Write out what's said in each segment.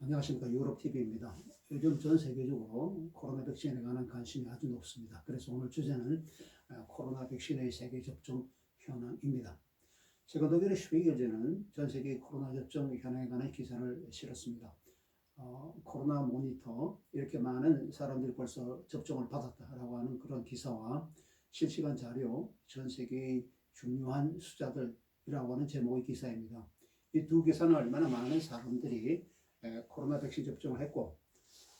안녕하십니까 유럽TV입니다. 요즘 전 세계적으로 코로나 백신에 관한 관심이 아주 높습니다. 그래서 오늘 주제는 어, 코로나 백신의 세계 접종 현황입니다. 제가 독일의 슈비겔제는 전 세계 코로나 접종 현황에 관한 기사를 실었습니다. 어, 코로나 모니터 이렇게 많은 사람들이 벌써 접종을 받았다라고 하는 그런 기사와 실시간 자료 전 세계의 중요한 숫자들이라고 하는 제목의 기사입니다. 이 두 기사는 얼마나 많은 사람들이 에, 코로나 백신 접종을 했고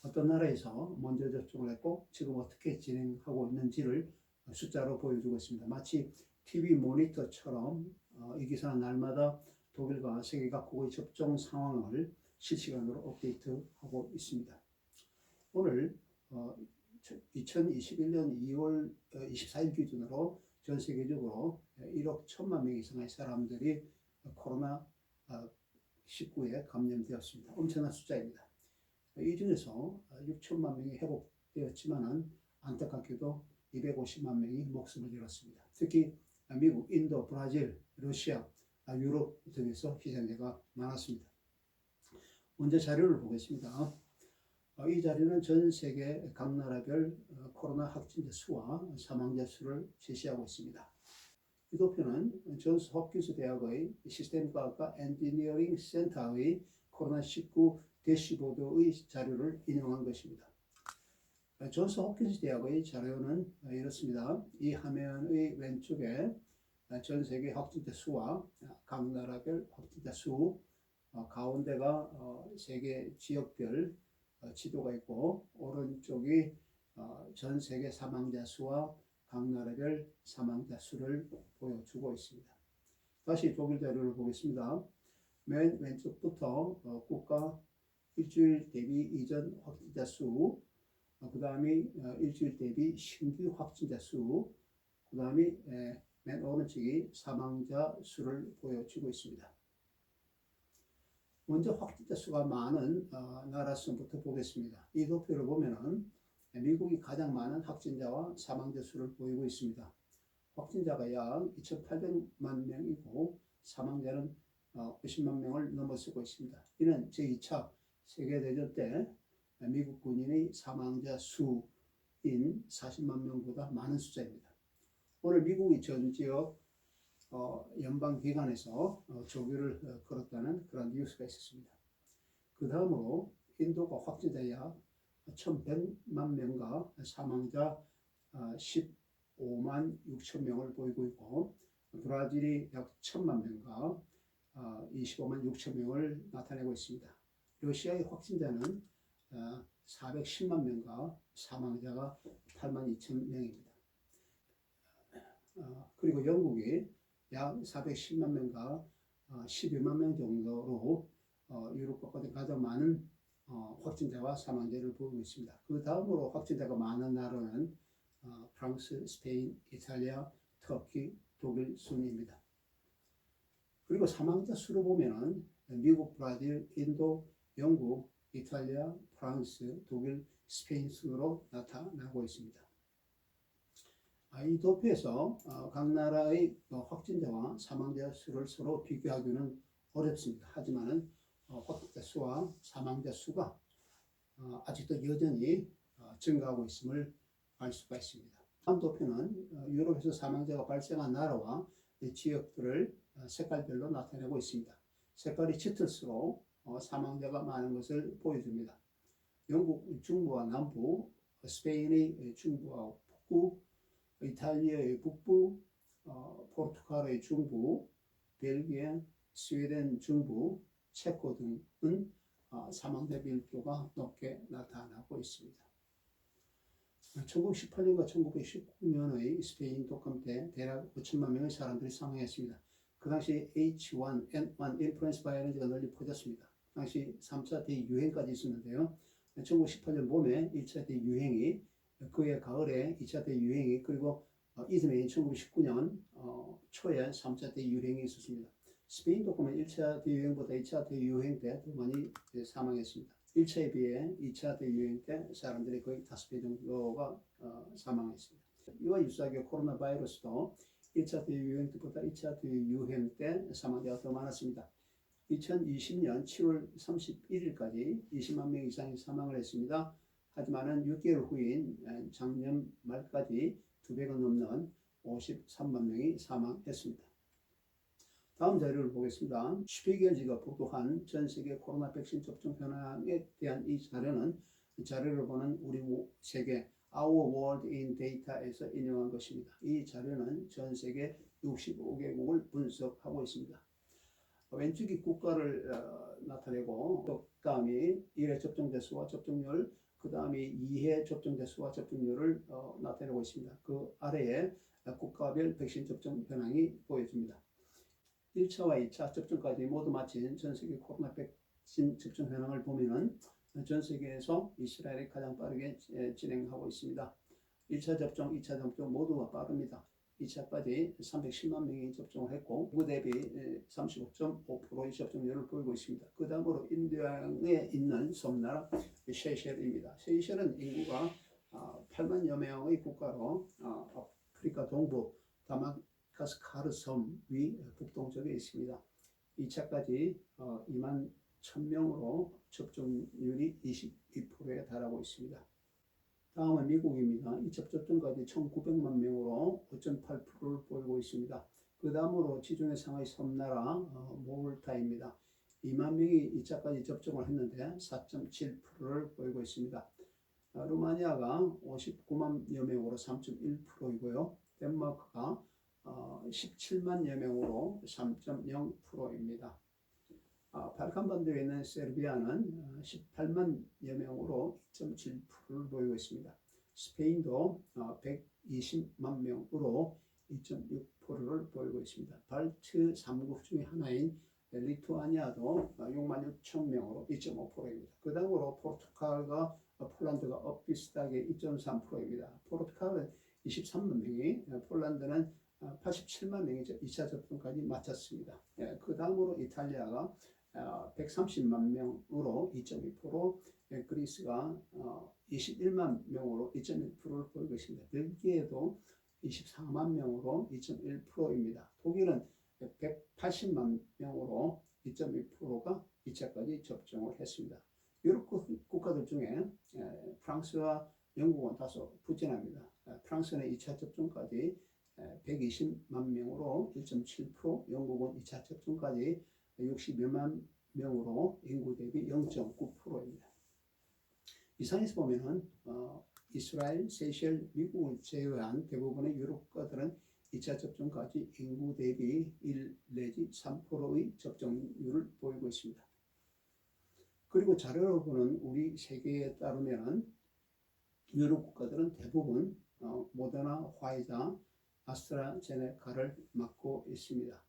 어떤 나라에서 먼저 접종을 했고 지금 어떻게 진행하고 있는지를 숫자로 보여주고 있습니다. 마치 TV 모니터처럼 어, 이 기사는 날마다 독일과 세계 각국의 접종 상황을 실시간으로 업데이트하고 있습니다. 오늘 어, 2021년 2월 24일 기준으로 전 세계적으로 1억 1천만 명 이상의 사람들이 코로나 19에 감염되었습니다. 엄청난 숫자입니다. 이 중에서 6천만 명이 회복되었지만은 안타깝게도 250만 명이 목숨을 잃었습니다. 특히 미국, 인도, 브라질, 러시아, 유럽 등에서 희생자가 많았습니다. 먼저 자료를 보겠습니다. 어, 이 자료는 전 세계 각 나라별 어, 코로나 확진자 수와 사망자 수를 제시하고 있습니다. 이 도표는 존스 홉킨스 대학의 시스템 과학과 엔지니어링 센터의 코로나19 대시보드의 자료를 인용한 것입니다. 존스 홉킨스 대학의 자료는 이렇습니다. 이 화면의 왼쪽에 전 세계 확진자 수와 각 나라별 확진자 수, 어, 가운데가 어, 세계 지역별 어, 지도가 있고 오른쪽이 전 세계 사망자 수와 각 나라별 사망자 수를 보여주고 있습니다. 다시 독일 자료를 보겠습니다. 맨 왼쪽부터 어, 국가 일주일 대비 이전 확진자 수, 어, 그 다음이 어, 일주일 대비 신규 확진자 수, 그 다음이 맨 오른쪽이 사망자 수를 보여주고 있습니다. 먼저 확진자 수가 많은 나라 수부터 보겠습니다. 이 도표를 보면은 미국이 가장 많은 확진자와 사망자 수를 보이고 있습니다. 확진자가 약 2,800만 명이고 사망자는 50만 어, 명을 넘어서고 있습니다. 이는 제2차 세계대전 때 미국 군인의 사망자 수인 40만 명보다 많은 숫자입니다. 오늘 미국이 전 지역 어, 연방기관에서 어, 조교를 걸었다는 그런 뉴스가 있었습니다. 그 다음으로 인도가 확진자 약 1,100만 명과 사망자 15만 6천 명을 보이고 있고 브라질이 약 1천만 명과 25만 6천 명을 나타내고 있습니다. 러시아의 확진자는 410만 명과 사망자가 8만 2천 명입니다. 그리고 영국이 약 410만 명과 12만 명 정도로 어, 유럽 국가 중 가장 많은 어, 확진자와 사망자를 보이고 있습니다. 그 다음으로 확진자가 많은 나라는 어, 프랑스, 스페인, 이탈리아, 터키, 독일 순입니다. 그리고 사망자 수로 보면은 미국, 브라질, 인도, 영국, 이탈리아, 프랑스, 독일, 스페인 순으로 나타나고 있습니다. 아, 이 도표에서 어, 각 나라의 확진자와 사망자 수를 서로 비교하기는 어렵습니다. 하지만은 어, 확진자 수와 사망자 수가 어, 아직도 여전히 어, 증가하고 있음을 알 수가 있습니다. 다음 도표는 유럽에서 사망자가 발생한 나라와 지역들을 색깔별로 나타내고 있습니다. 색깔이 짙을수록 사망자가 많은 것을 보여줍니다. 영국 중부와 남부, 스페인의 중부와 북부, 이탈리아의 북부, 포르투갈의 중부, 벨기에, 스웨덴 중부, 체코 등은 어, 사망자 밀도가 높게 나타나고 있습니다. 1918년과 1919년의 스페인 독감 때 대략 5천만 명의 사람들이 사망했습니다. 그 당시 H1N1 인플루엔자 바이러스가 널리 퍼졌습니다. 당시 3차 대유행까지 있었는데요. 1918년 봄에 1차 대유행이 그해 가을에 2차 대유행이 그리고 어, 이듬해 1919년 어, 초에 3차 대유행이 있었습니다. 스페인도 보면 1차 대유행보다 2차 대유행 때 더 많이 사망했습니다. 1차에 비해 2차 대유행 때 사람들이 거의 5배 정도가 어, 사망했습니다. 이와 유사하게 코로나 바이러스도 1차 대유행 때보다 2차 대유행 때 사망자가 더 많았습니다. 2020년 7월 31일까지 20만 명 이상이 사망을 했습니다. 하지만은 6개월 후인 작년 말까지 2배가 넘는 53만 명이 사망했습니다. 다음 자료를 보겠습니다. 슈피겔지가 보도한 전 세계 코로나 백신 접종 현황에 대한 이 자료는 자료를 보는 우리 세계 Our World in Data에서 인용한 것입니다. 이 자료는 전 세계 65개국을 분석하고 있습니다. 왼쪽이 국가를 어, 나타내고 그 다음이 1회 접종 대수와 접종률 그 다음이 2회 접종 대수와 접종률을 어, 나타내고 있습니다. 그 아래에 국가별 백신 접종 현황이 보여집니다. 1차와 2차 접종까지 모두 마친 전 세계 코로나 백신 접종 현황을 보면은 전 세계에서 이스라엘이 가장 빠르게 진행하고 있습니다. 1차 접종, 2차 접종 모두가 빠릅니다. 2차까지 310만 명이 접종을 했고 그 대비 35.5%의 접종률을 보이고 있습니다. 그 다음으로 인도양에 있는 섬나라 세이셸입니다. 세이셸은 인구가 8만여 명의 국가로 아프리카 동부 다마 카스카르 섬위 북동쪽에 있습니다. 2차까지 2만 1000명으로 접종률이 22%에 달하고 있습니다. 다음은 미국입니다. 2차 접종까지 1,900만 명으로 5.8%를 보이고 있습니다. 그 다음으로 지중해 상하이 섬나라 어, 몰타입니다. 2만 명이 2차까지 접종을 했는데 4.7%를 보이고 있습니다. 어, 루마니아가 59만여 명으로 3.1%이고요. 덴마크가 어, 17만여 명으로 3.0%입니다. 아, 발칸반도에 있는 세르비아는 18만여 어, 명으로 2.7%를 보이고 있습니다. 스페인도 120만 어, 명으로 2.6%를 보이고 있습니다. 발트 3국 중에 하나인 리투아니아도 6만 6천 명으로 2.5%입니다. 그 다음으로 포르투갈과 폴란드가 비슷하게 2.3%입니다. 포르투갈은 23만 명이, 폴란드는 87만 명이 2차 접종까지 마쳤습니다. 예, 그 다음으로 이탈리아가 130만 어, 명으로 2.2%, 예, 그리스가 21만 어, 명으로 2.1%를 보이고 있습니다. 벨기에도 24만 명으로 2.1%입니다. 독일은 180만 명으로 2.2%가 2차까지 접종을 했습니다. 유럽 국가들 중에 예, 프랑스와 영국은 다소 부진합니다. 프랑스는 2차 접종까지 120만 명으로 1.7%, 영국은 2차 접종까지 60여만 명으로 인구 대비 0.9%입니다. 이상에서 보면은 어, 이스라엘, 세이셸, 미국을 제외한 대부분의 유럽 국가들은 2차 접종까지 인구 대비 1 내지 3%의 접종률을 보이고 있습니다. 그리고 자료로 보는 우리 세계에 따르면 유럽 국가들은 대부분 어, 모더나, 화이자, 아스트라제네카를 맡고 있습니다.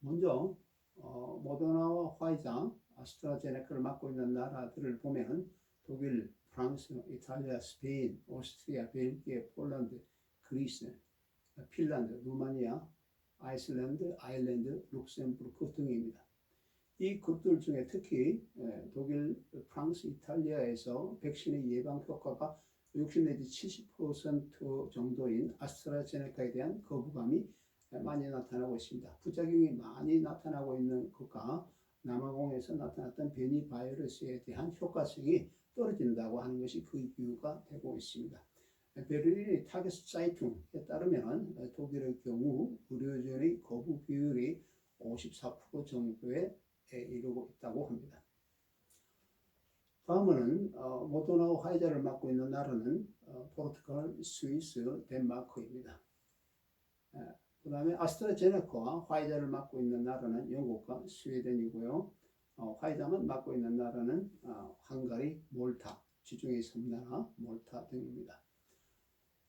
먼저 어, 모더나와 화이자, 아스트라제네카를 맡고 있는 나라들을 보면 독일, 프랑스, 이탈리아, 스페인, 오스트리아, 벨기에, 폴란드, 그리스, 핀란드, 루마니아, 아이슬란드, 아일랜드, 룩셈부르크 등입니다. 이 grup들 중에 특히 예, 독일, 프랑스, 이탈리아에서 백신의 예방 효과가 60 내지 70% 정도인 아스트라제네카에 대한 거부감이 많이 나타나고 있습니다. 부작용이 많이 나타나고 있는 것과 남아공에서 나타났던 변이 바이러스에 대한 효과성이 떨어진다고 하는 것이 그 이유가 되고 있습니다. 베를린의 타겟 사이퉁에 따르면 독일의 경우 의료진의 거부 비율이 54% 정도에 이르고 합니다. 다음은 어, 모더나와 화이자를 맡고 있는 나라는 어, 포르투갈, 스위스, 덴마크입니다. 그 다음에 아스트라제네카와 화이자를 맡고 있는 나라는 영국과 스웨덴이고요. 어, 화이자만 맡고 있는 나라는 어, 헝가리, 몰타, 지중해 섬나라, 몰타 등입니다.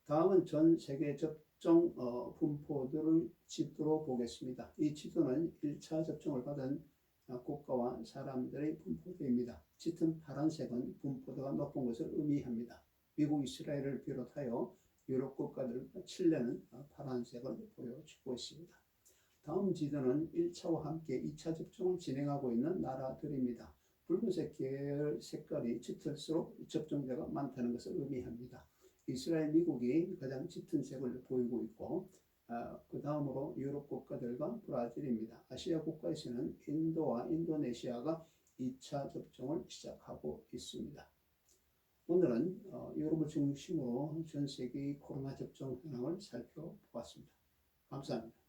다음은 전 세계 접종 어, 분포들을 지도로 보겠습니다. 이 지도는 1차 접종을 받은 어, 국가와 사람들의 분포도입니다. 짙은 파란색은 분포도가 높은 것을 의미합니다. 미국, 이스라엘을 비롯하여 유럽 국가들 칠레는 파란색을 보여주고 있습니다. 다음 지도는 1차와 함께 2차 접종을 진행하고 있는 나라들입니다. 붉은색 계열 색깔이 짙을수록 접종자가 많다는 것을 의미합니다. 이스라엘, 미국이 가장 짙은 색을 보이고 있고 그 다음으로 유럽 국가들과 브라질입니다. 아시아 국가에서는 인도와 인도네시아가 2차 접종을 시작하고 있습니다. 오늘은 어, 유럽을 중심으로 전 세계 코로나 접종 현황을 살펴보았습니다. 감사합니다.